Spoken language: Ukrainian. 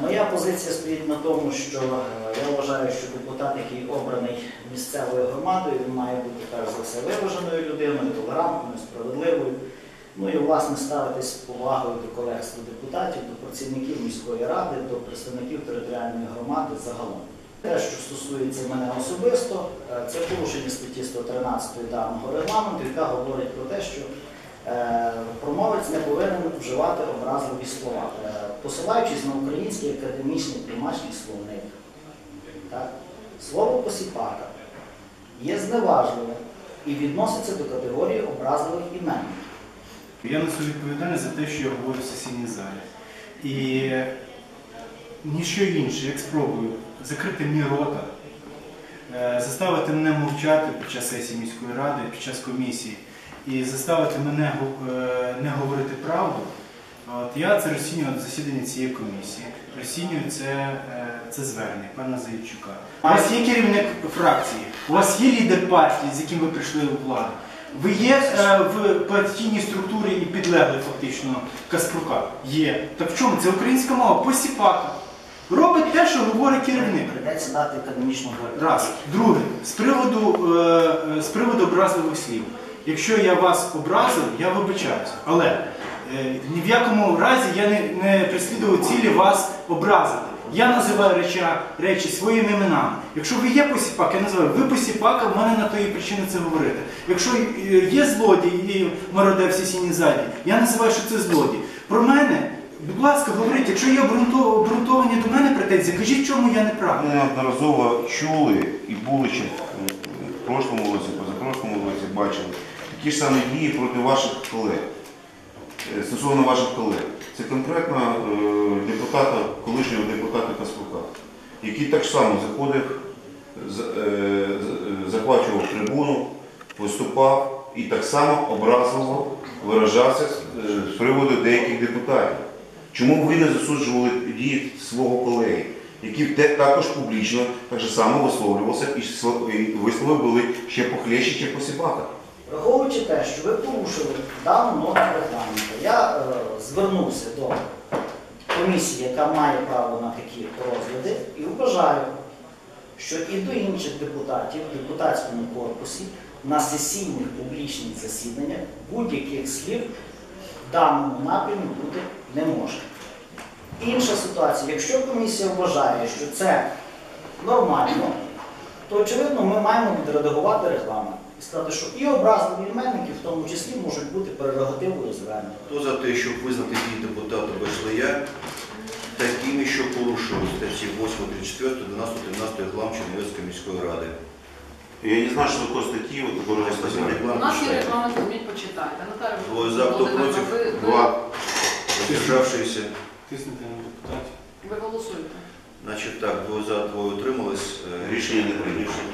Моя позиція стоїть на тому, що е, я вважаю, що депутат, який обраний місцевою громадою, він має бути перш за все виваженою людиною, толерантною, справедливою. Ну і власне ставитись повагою до колегства депутатів, до працівників міської ради, до представників територіальної громади загалом. Те, що стосується мене особисто, е, це порушення статті 113 даного регламенту, яка говорить про те, що промовець не повинен вживати образливі слова, Е, посилаючись на український академічний тлумачний словник. Так? Слово посіпака є зневажливим і відноситься до категорії образливих імен. Я несу відповідальність за те, що я говорю в сесійній залі. І ніщо інше, як спробую закрити мені рота, е, заставити мене мовчати під час сесії міської ради, під час комісії, і заставити мене е, не говорити правду, от я це розцінюю засідання цієї комісії, розцінюю це, е, це звернення пана Заївчука. У вас є керівник фракції, у вас є лідер партії, з яким ви прийшли у владу. Ви є е, в партійній структурі і підлеглий фактично Каспрука? Є. Так в чому? Це українська мова, посіпака. Робить те, що говорить керівник. Прийдеться дати довідку. Раз. Друге, з приводу, е, е, з приводу образливих слів. Якщо я вас образив, я вибачаюся. Але е, ні в якому разі я не, не переслідую цілі вас образити. Я називаю реча, речі своїми іменами. Якщо ви є посіпак, я називаю ви посіпака, в мене на то є причини це говорити. Якщо е, є злодій і мародер в сесійній залі, я називаю, що це злодій. Про мене, будь ласка, говоріть, якщо є обґрунтовані до мене претензії, кажіть, чому я не правий. Ми неодноразово чули і були ще в прошлому році, позапрошлому році бачили такі ж самі дії проти ваших колег, е, стосовно ваших колег. Це конкретно е, депутата, колишнього депутата Каспрука, який так само заходив, е, захвачував трибуну, виступав і так само образливо виражався з- приводу деяких депутатів. Чому ви не засуджували дії свого колеги, який також публічно так само висловлювався і сл- і вислови були ще похлеще, чи посіпака? Враховуючи те, що ви порушили дану норму регламенту, я е, звернувся до комісії, яка має право на такі розгляди, і вважаю, що і до інших депутатів в депутатському корпусі на сесійних публічних засіданнях будь-яких слів в даному напрямі бути не може. Інша ситуація, якщо комісія вважає, що це нормально, то очевидно ми маємо відредагувати регламент і сказати, що і образливі іменники в тому числі можуть бути прерогативою звернення. Хто за те, щоб визнати дії депутата Башлея такими, що порушили статті 8, 34, 12, 13 глав Чернівецької міської ради? Я не знаю, що таке статті, от, говорю, такий У нас є регламент, вміть почитайте. Наталя Двоє за, хто Володимирівна, проти? ви, ви, Два. Задержавшися. Тиснути на депутатів. ви голосуєте. Значить так, двоє за, двоє утримались. Е, Рішення не прийнято. Рішення